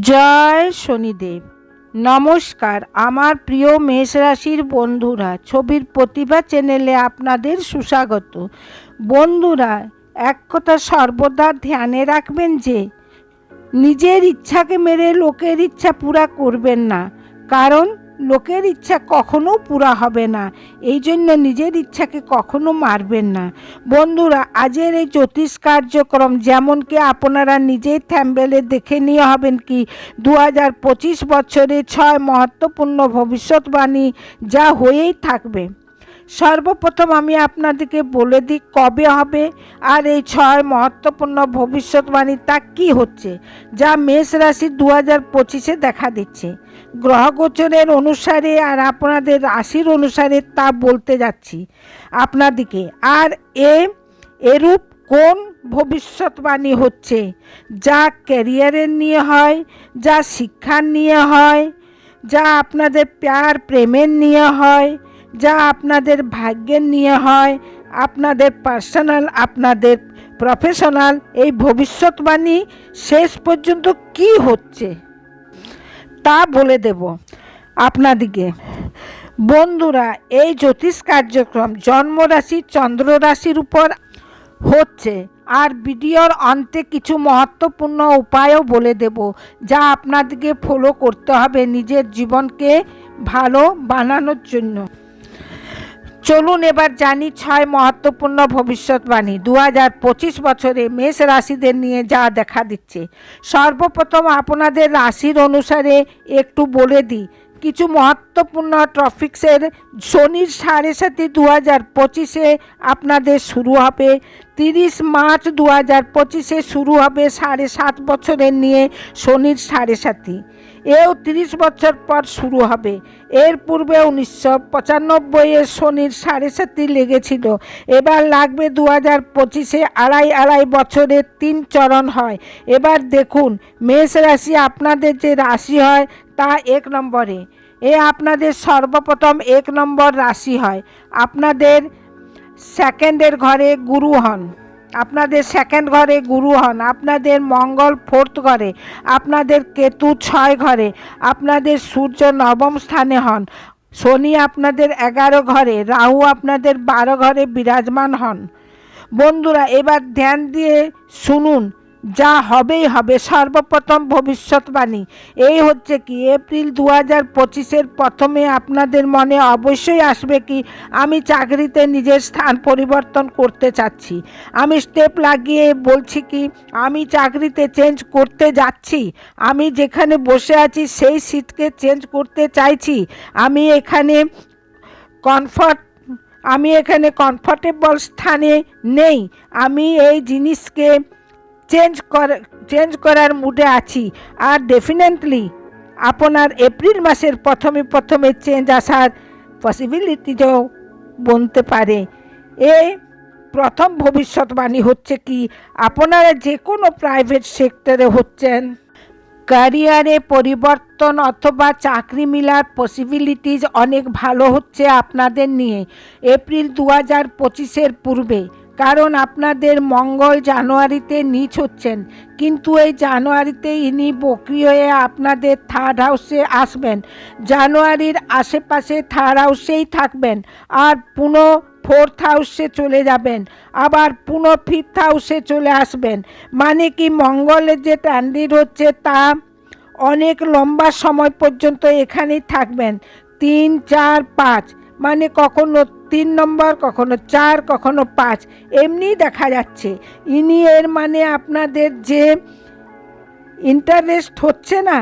জয় শনিদেব। নমস্কার, আমার প্রিয় মেষ রাশির বন্ধুরা, ছবির প্রতিভা চ্যানেলে আপনাদের সুস্বাগত। বন্ধুরা, এক কথা সর্বদা ধ্যানে রাখবেন যে, নিজের ইচ্ছাকে মেরে লোকের ইচ্ছা পুরা করবেন না। কারণ লোকের ইচ্ছা কখনো পুরা হবে না। এই জন্য নিজের ইচ্ছাকে কখনো মারবেন না। বন্ধুরা, আজের এই জ্যোতিষ কার্যক্রম যেমন কি আপনারা নিজেই থ্যাম্বেলে দেখে নিয়ে হবেন কি দু হাজার পঁচিশ বছরে ছয় মহত্বপূর্ণ ভবিষ্যৎবাণী যা হয়েই থাকবে। সর্বপ্রথম আমি আপনাদেরকে বলে দিই কবে হবে আর এই ছয় মহত্বপূর্ণ ভবিষ্যৎবাণী তা কি হচ্ছে যা মেষ রাশি দু হাজার পঁচিশে দেখা দিচ্ছে। গ্রহগোচরের অনুসারে আর আপনাদের রাশির অনুসারে তা বলতে যাচ্ছি। আপনাদিকে আর এ এরূপ কোন ভবিষ্যৎবাণী হচ্ছে? যা ক্যারিয়ারের নিয়ে হয়, যা শিক্ষার নিয়ে হয়, যা আপনাদের প্যার প্রেমের নিয়ে হয় যা আপনাদের ভাগ্যের নিয়ে হয়, আপনাদের পার্সোনাল আপনাদের প্রফেশনাল এই ভবিষ্যৎবাণী শেষ পর্যন্ত কি হচ্ছে? তা বলে দেব আপনাদিকে। বন্ধুরা, এই জ্যোতিষ কার্যক্রম জন্মরাশি চন্দ্র রাশির উপর হচ্ছে। আর ভিডিওর অন্তে কিছু মহত্বপূর্ণ উপায়ও বলে দেব যা আপনাদেরকে ফলো করতে হবে নিজের জীবনকে ভালো বানানোর জন্য। চলুন এবার জানি ছয় মহত্বপূর্ণ ভবিষ্যৎবাণী। দু হাজার পঁচিশ বছরে মেষ রাশিদের নিয়ে যা দেখা দিচ্ছে। সর্বপ্রথম আপনাদের রাশির অনুসারে একটু বলে দিই, কিছু মহত্বপূর্ণ ট্রফিক্সের শনির সাড়ে সাথে দু হাজার পঁচিশে আপনাদের শুরু হবে। তিরিশ মার্চ দু হাজার পঁচিশে শুরু হবে সাড়ে সাত বছরের নিয়ে শনির সাড়ে সাথী এও তিরিশ বছর পর শুরু হবে। এর পূর্বে উনিশশো পঁচানব্বইয়ে শনির সাড়ে সাতটি লেগেছিল। এবার লাগবে দু হাজার পঁচিশে আড়াই আড়াই বছরের তিন চরণ হয়। এবার দেখুন, মেষ রাশি আপনাদের যে রাশি হয় তা এক নম্বরে। এ আপনাদের সর্বপ্রথম এক নম্বর রাশি হয়। আপনাদের সেকেন্ডের ঘরে গুরু হন। আপনাদের সেকেন্ড ঘরে গুরু হন, আপনাদের মঙ্গল ফোর্থ ঘরে, আপনাদের কেতু ছয় ঘরে, আপনাদের সূর্য নবম স্থানে হন, শনি আপনাদের এগারো ঘরে, রাহু আপনাদের বারো ঘরে বিরাজমান হন। বন্ধুরা, এবার ধ্যান দিয়ে শুনুন যা হবেই হবে, সর্বপ্রথম ভবিষ্যৎবাণী। এই হচ্ছে কি, এপ্রিল দু হাজার পঁচিশের প্রথমে আপনাদের মনে অবশ্যই আসবে কি, আমি চাকরিতে নিজের স্থান পরিবর্তন করতে চাচ্ছি। আমি স্টেপ লাগিয়ে বলছি কি, আমি চাকরিতে চেঞ্জ করতে যাচ্ছি। আমি যেখানে বসে আছি, সেই সিটকে চেঞ্জ করতে চাইছি। আমি এখানে কমফর্ট আমি এখানে কমফর্টেবল স্থানে নেই। আমি এই জিনিসকে চেঞ্জ করা, চেঞ্জ করার মুডে আছি। আর ডেফিনেটলি আপনার এপ্রিল মাসের প্রথমে প্রথমে চেঞ্জ আসার পসিবিলিটিও বনতে পারে। এ প্রথম ভবিষ্যৎবাণী হচ্ছে কি, আপনারা যে কোনো প্রাইভেট সেক্টরে হচ্ছেন ক্যারিয়ারে পরিবর্তন অথবা চাকরি মিলার পসিবিলিটিজ অনেক ভালো হচ্ছে আপনাদের নিয়ে। এপ্রিল দু হাজার পঁচিশের পূর্বে কারণ আপনাদের মঙ্গল জানুয়ারিতে নিচ হচ্ছেন, কিন্তু এই জানুয়ারিতে ইনি বকরি হয়ে আপনাদের থার্ড হাউসে আসবেন। জানুয়ারির আশেপাশে থার্ড হাউসেই থাকবেন, আর পুনঃ ফোর্থ হাউসে চলে যাবেন, আবার পুনঃ ফিফথ হাউসে চলে আসবেন। মানে কি মঙ্গলের যে ট্যান্ডির হচ্ছে তা অনেক লম্বা সময় পর্যন্ত এখানেই থাকবেন। তিন, চার, পাঁচ মানে কখনো তিন নম্বর, কখনো চার, কখনো পাঁচ। এমনি দেখা যাচ্ছে। ইনি এর মানে আপনাদের যে ইন্টারেস্ট হচ্ছে না,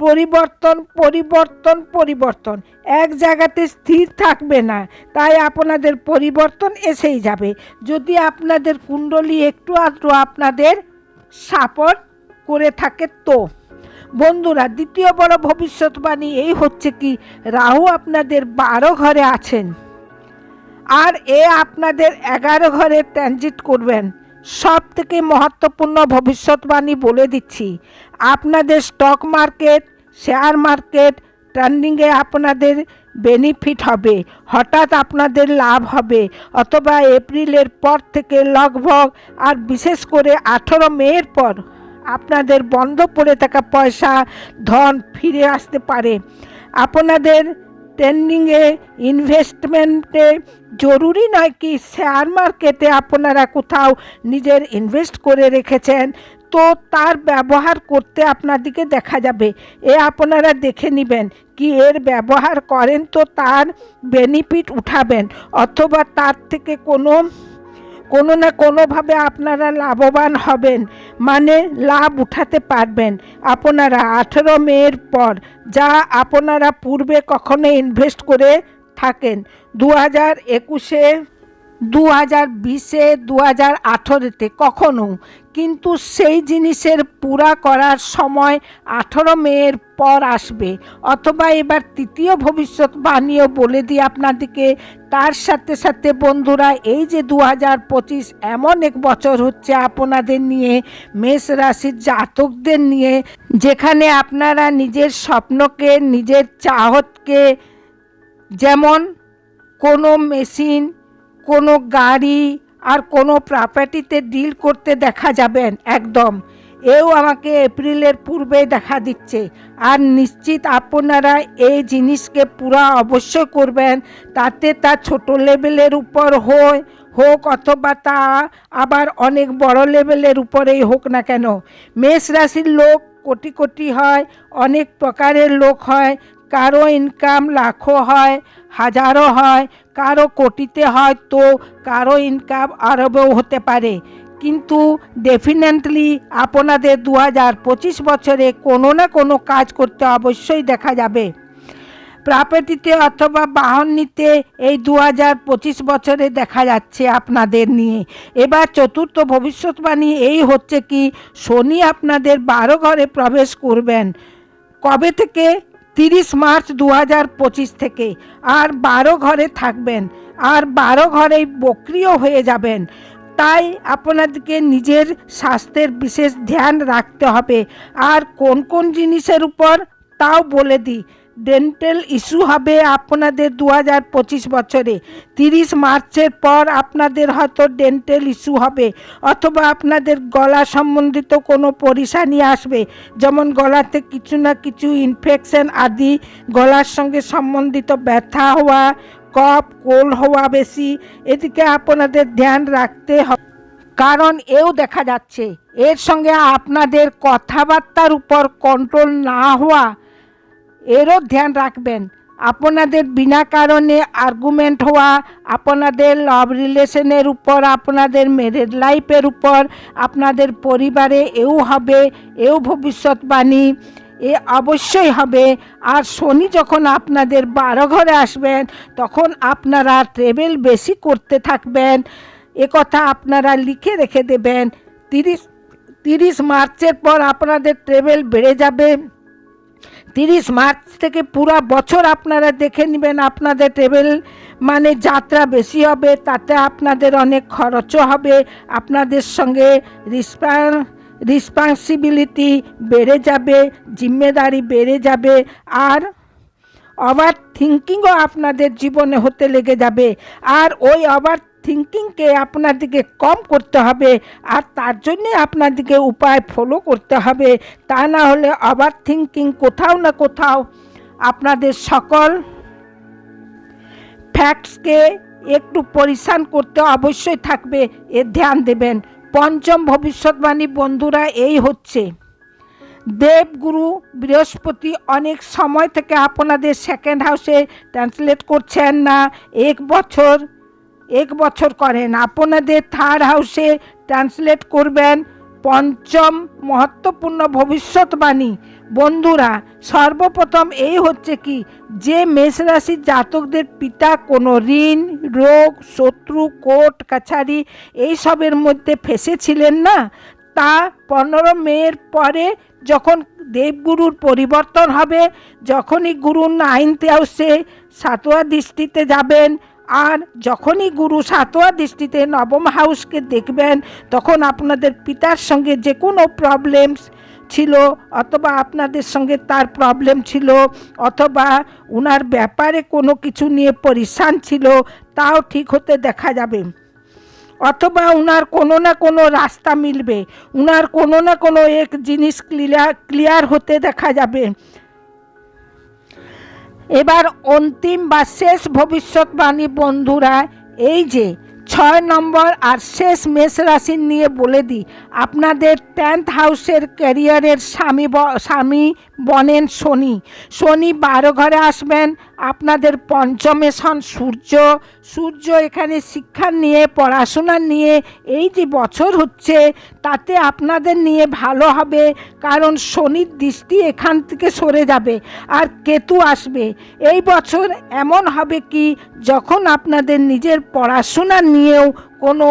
পরিবর্তন পরিবর্তন পরিবর্তন। এক জায়গাতে স্থির থাকবে না, তাই আপনাদের পরিবর্তন এসেই যাবে। যদি আপনাদের কুণ্ডলী একটু আধটু আপনাদের সাপোর্ট করে থাকে তো। বন্ধুরা, দ্বিতীয় বড় ভবিষ্যৎবাণী এই হচ্ছে কি, রাহু আপনাদের বারো ঘরে আছেন। আর এ আপনাদের এগারো ঘরে ট্রানজিট করবেন। সব থেকে মহত্বপূর্ণ ভবিষ্যৎবাণী বলে দিচ্ছি। আপনাদের স্টক মার্কেট শেয়ার মার্কেট ট্রেন্ডিংয়ে আপনাদের বেনিফিট হবে। হঠাৎ আপনাদের লাভ হবে। অথবা এপ্রিলের পর থেকে লগভগ আর বিশেষ করে আঠেরো মের পর আপনাদের বন্ধ পড়ে থাকা পয়সা ধন ফিরে আসতে পারে। আপনাদের ট্রেন্ডিংয়ে ইনভেস্টমেন্টে জরুরি নয় কি শেয়ার মার্কেটে আপনারা কোথাও নিজের ইনভেস্ট করে রেখেছেন, তো তার ব্যবহার করতে আপনাদিকে দেখা যাবে। এ আপনারা দেখে নেবেন কি এর ব্যবহার করেন তো তার বেনিফিট উঠাবেন, অথবা তার থেকে কোনো কোনো না কোনোভাবে আপনারা লাভবান হবেন মানে লাভ উঠাতে পারবেন। আপনারা আঠেরো মেয়ের পর যা আপনারা পূর্বে কখনো ইনভেস্ট করে থাকেন দু হাজার একুশে দু হাজার বিশে দু হাজার আঠেরোতে কখনো। কিন্তু সেই জিনিসের পুরা করার সময় আঠেরো মেয়ের পর আসবে। অথবা এবার তৃতীয় ভবিষ্যৎ ভবিষ্যৎবাণীও বলে দিই আপনাদেরকে। তার সাথে সাথে বন্ধুরা, এই যে দু হাজার পঁচিশ, এমন এক বছর হচ্ছে আপনাদের নিয়ে, মেষ রাশির জাতকদের নিয়ে, যেখানে আপনারা নিজের স্বপ্নকে, নিজের চাহতকে, যেমন কোনো মেশিন কোনো গাড়ি আর কোনো প্রপার্টিতে ডিল করতে দেখা যাবেন, একদম। এও আমাকে এপ্রিলের পূর্বে দেখা দিচ্ছে। আর নিশ্চিত আপনারা এই জিনিসকে পুরা অবশ্যই করবেন, তাতে তা ছোট লেভেলের উপর হয়, হোক অথবা তা আবার অনেক বড় লেভেলের উপরেই হোক না কেন। মেষ রাশির লোক কোটি কোটি হয়, অনেক প্রকারের লোক হয়, কারও ইনকাম লাখো হয় হাজারো হয় কারও কোটিতে হয় তো কারও ইনকাম আরবেও হতে পারে। কিন্তু ডেফিনেটলি আপনাদের দু হাজার পঁচিশ বছরে কোনো না কোনো কাজ করতে অবশ্যই দেখা যাবে। প্রপার্টিতে অথবা বাহন নিতে এই দু হাজার পঁচিশ বছরে দেখা যাচ্ছে আপনাদের নিয়ে। এবার চতুর্থ ভবিষ্যৎবাণী এই হচ্ছে কি, শনি আপনাদের বারো ঘরে প্রবেশ করবেন। কবে থেকে? তিরিশ মার্চ দু হাজার পঁচিশ থেকে। আর বারো ঘরে থাকবেন। আর বারো ঘরেই বক্রিয় হয়ে যাবেন। তাই আপনাদেরকে নিজের স্বাস্থ্যের বিশেষ ধ্যান রাখতে হবে। আর কোন কোন জিনিসের উপর তাও বলে দিই। ডেন্টাল ইস্যু হবে আপনাদের দু হাজার পঁচিশ বছরে। তিরিশ মার্চের পর আপনাদের হয়তো ডেন্টাল ইস্যু হবে, অথবা আপনাদের গলা সম্বন্ধিত কোনো পরিশানি আসবে। যেমন গলাতে কিছু না কিছু ইনফেকশন আদি, গলার সঙ্গে সম্বন্ধিত ব্যথা হওয়া, কফ, কোল্ড হওয়া বেশি, এদিকে আপনাদের ধ্যান রাখতে হবে। কারণ এও দেখা যাচ্ছে, এর সঙ্গে আপনাদের কথাবার্তার উপর কন্ট্রোল না হওয়া এরও ধ্যান রাখবেন। আপনাদের বিনা কারণে আর্গুমেন্ট হওয়া, আপনাদের লাভ রিলেশনের উপর, আপনাদের ম্যারেড লাইফের উপর, আপনাদের পরিবারে এও হবে, এও ভবিষ্যৎবাণী, এ অবশ্যই হবে। আর শনি যখন আপনাদের বারো ঘরে আসবেন, তখন আপনারা ট্রেভেল বেশি করতে থাকবেন। এ কথা আপনারা লিখে রেখে দেবেন। তিরিশ তিরিশ মার্চের পর আপনাদের ট্রেভেল বেড়ে যাবে। তিরিশ মার্চ থেকে পুরো বছর আপনারা দেখে নেবেন আপনাদের টেবিল মানে যাত্রা বেশি হবে, তাতে আপনাদের অনেক খরচও হবে, আপনাদের সঙ্গে রিসপান রিসপন্সিবিলিটি বেড়ে যাবে, জিম্মেদারি বেড়ে যাবে, আর ওভার থিঙ্কিংও আপনাদের জীবনে হতে লেগে যাবে। আর ওই ওভার থিঙ্কিংকে আপনাদেরকে কম করতে হবে আর তার জন্যে আপনাদেরকে উপায় ফলো করতে হবে। তা না হলে ওভার থিঙ্কিং কোথাও না কোথাও আপনাদের সকল ফ্যাক্টসকে একটু পরিশান করতে অবশ্যই থাকবে। এ ধ্যান দেবেন। পঞ্চম ভবিষ্যৎবাণী বন্ধুরা, এই হচ্ছে। দেবগুরু বৃহস্পতি অনেক সময় থেকে আপনাদের সেকেন্ড হাউসে ট্রান্সলেট করছেন না। এক বছর এক বছর করেন। আপনাদের থার্ড হাউসে ট্রান্সলেট করবেন পঞ্চম মহত্বপূর্ণ ভবিষ্যৎবাণী। বন্ধুরা, সর্বপ্রথম এই হচ্ছে কি? যে মেষ রাশির জাতকদের পিতা কোনো ঋণ, রোগ, শত্রু, কোর্ট, কাছারি এইসবের মধ্যে ফেসেছিলেন না? তা পনেরো মেয়ের পরে যখন দেবগুরুর পরিবর্তন হবে, যখনই গুরু নাইনথ হাউসে সাতোয়া দৃষ্টিতে যাবেন আর যখনই গুরু সাতোয়া দৃষ্টিতে নবম হাউসকে দেখবেন, তখন আপনাদের পিতার সঙ্গে যে কোনো প্রবলেমস ছিল অথবা আপনাদের সঙ্গে তার প্রবলেম ছিল অথবা উনার ব্যাপারে কোনো কিছু নিয়ে পরিশান ছিল, তাও ঠিক হতে দেখা যাবে। অথবা উনার কোনো না কোনো রাস্তা মিলবে, উনার কোনো না কোনো এক জিনিস ক্লিয়ার ক্লিয়ার হতে দেখা যাবে। এবার অন্তিম বা শেষ ভবিষ্যৎবাণী, বন্ধুরা, এই যে ছয় নম্বর আর শেষ মেষ রাশি নিয়ে বলে দিই, আপনাদের টেন্থ হাউসের ক্যারিয়ারের স্বামী স্বামী বনেন শনি। শনি বারো ঘরে আসবেন আপনাদের পঞ্চমেশন সূর্য। সূর্য এখানে শিক্ষা নিয়ে, পড়াশোনা নিয়ে, এই যে বছর হচ্ছে, তাতে আপনাদের নিয়ে ভালো হবে, কারণ শনির দৃষ্টি এখান থেকে সরে যাবে আর কেতু আসবে। এই বছর এমন হবে কি, যখন আপনাদের নিজের পড়াশোনা নিয়েও কোনো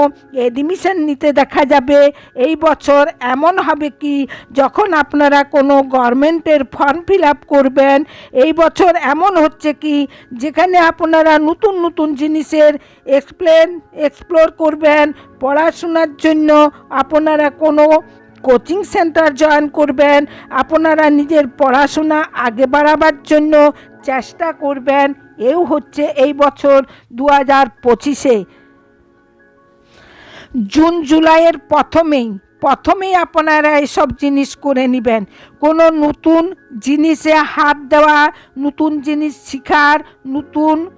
এডমিশন নিতে দেখা যাবে। এই বছর এমন হবে কি, যখন আপনারা কোনো গভর্নমেন্টের ফর্ম ফিল আপ করবেন, এই বছর এমন হচ্ছে কি, যেখানে আপনারা নতুন নতুন জিনিসের এক্সপ্লেন এক্সপ্লোর করবেন, পড়াশোনার জন্য আপনারা কোনো কোচিং সেন্টার জয়েন করবেন, আপনারা নিজের পড়াশোনা আগে বাড়াবার জন্য চেষ্টা করবেন। এও হচ্ছে এই বছর দু হাজার পঁচিশে। জুন, জুলাইয়ের প্রথমেই প্রথমেই আপনারা এসব জিনিস করে নেবেন। কোনো নতুন জিনিসে হাত দেওয়া, নতুন জিনিস শেখার, নতুন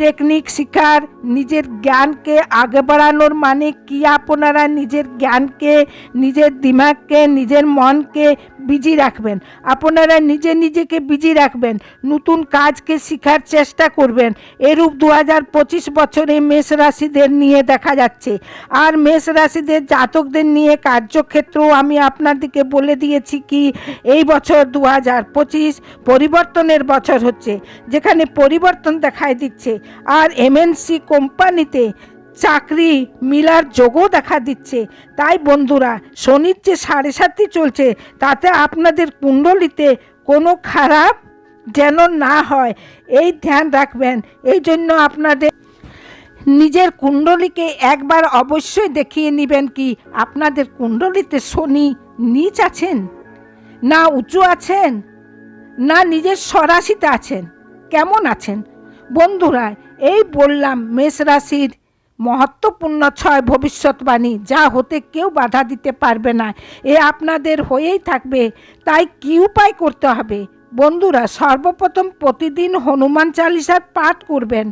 টেকনিক শেখার, নিজের জ্ঞানকে আগে বাড়ানোর মানে কি? আপনারা নিজের জ্ঞানকে, নিজের দিমাগকে, নিজের মনকে বিজি রাখবেন। আপনারা নিজে নিজেকে বিজি রাখবেন। নতুন কাজকে শেখার চেষ্টা করবেন। এরূপ দু হাজার পঁচিশ বছরে মেষ রাশিদের নিয়ে দেখা যাচ্ছে। আর মেষ রাশিদের জাতকদের নিয়ে কার্যক্ষেত্রেও আমি আপনাদেরকে বলে দিয়েছি কি, এই বছর দু হাজার পঁচিশ পরিবর্তনের বছর হচ্ছে। যেখানে পরিবর্তন দেখায় দিচ্ছে। আর এমএনসি কোম্পানিতে চাকরি মিলার যোগও দেখা দিচ্ছে। তাই বন্ধুরা, শনির যে সাড়ে সাতই চলছে, তাতে আপনাদের কুণ্ডলিতে কোনো খারাপ যেন না হয়, এই ধ্যান রাখবেন। এই জন্য আপনাদের নিজের কুণ্ডলীকে একবার অবশ্যই দেখিয়ে নেবেন কি, আপনাদের কুণ্ডলিতে শনি নিচ আছেন? না উঁচু আছেন? না নিজের সরাসিতে আছেন? কেমন আছেন? বন্ধুরা, এই বললাম মেষ রাশির মহত্বপূর্ণ ছয় ভবিষ্যৎবাণী, যা হতে কেউ বাধা দিতে পারবে না। এ আপনাদের হয়েই থাকবে, তাই কী উপায় করতে হবে? বন্ধুরা, সর্বপ্রথম প্রতিদিন হনুমান চালিসার পাঠ করবেন,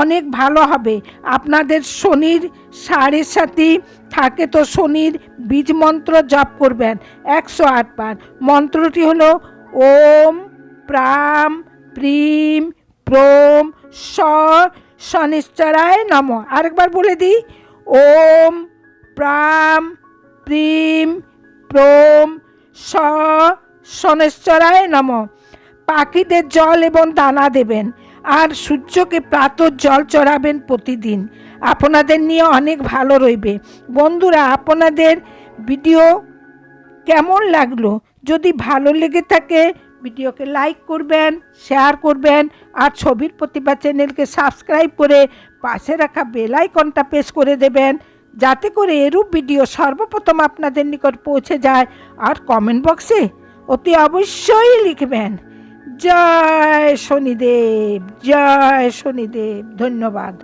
অনেক ভালো হবে। আপনাদের শনির সাড়ে সাথী থাকে তো শনির বীজ মন্ত্র জপ করবেন, একশো আটবার। মন্ত্রটি হলো, ওম প্রাম প্রিম প্রম স শনিশ্চরায় নম। আরেকবার বলে দিই। ওম প্রাম প্রিম প্রম স শনেশ্বরায় নম। পাখিদের জল এবং দানা দেবেন আর সূর্যকে প্রাতর জল চড়াবেন প্রতিদিন। আপনাদের নিয়ে অনেক ভালো রইবে। বন্ধুরা, আপনাদের ভিডিও কেমন লাগল? যদি ভালো লেগে থাকে ভিডিওকে লাইক করবেন, শেয়ার করবেন, আর ছবির প্রতিভা চ্যানেলকে সাবস্ক্রাইব করে পাশে রাখা বেল আইকনটা প্রেস করে দেবেন, যাতে করে এরূপ ভিডিও সর্বপ্রথম আপনাদের নিকট পৌঁছে যায় আর কমেন্ট বক্সে অতি অবশ্যই লিখবেন। জয় শনিদেব জয় শনিদেব, ধন্যবাদ।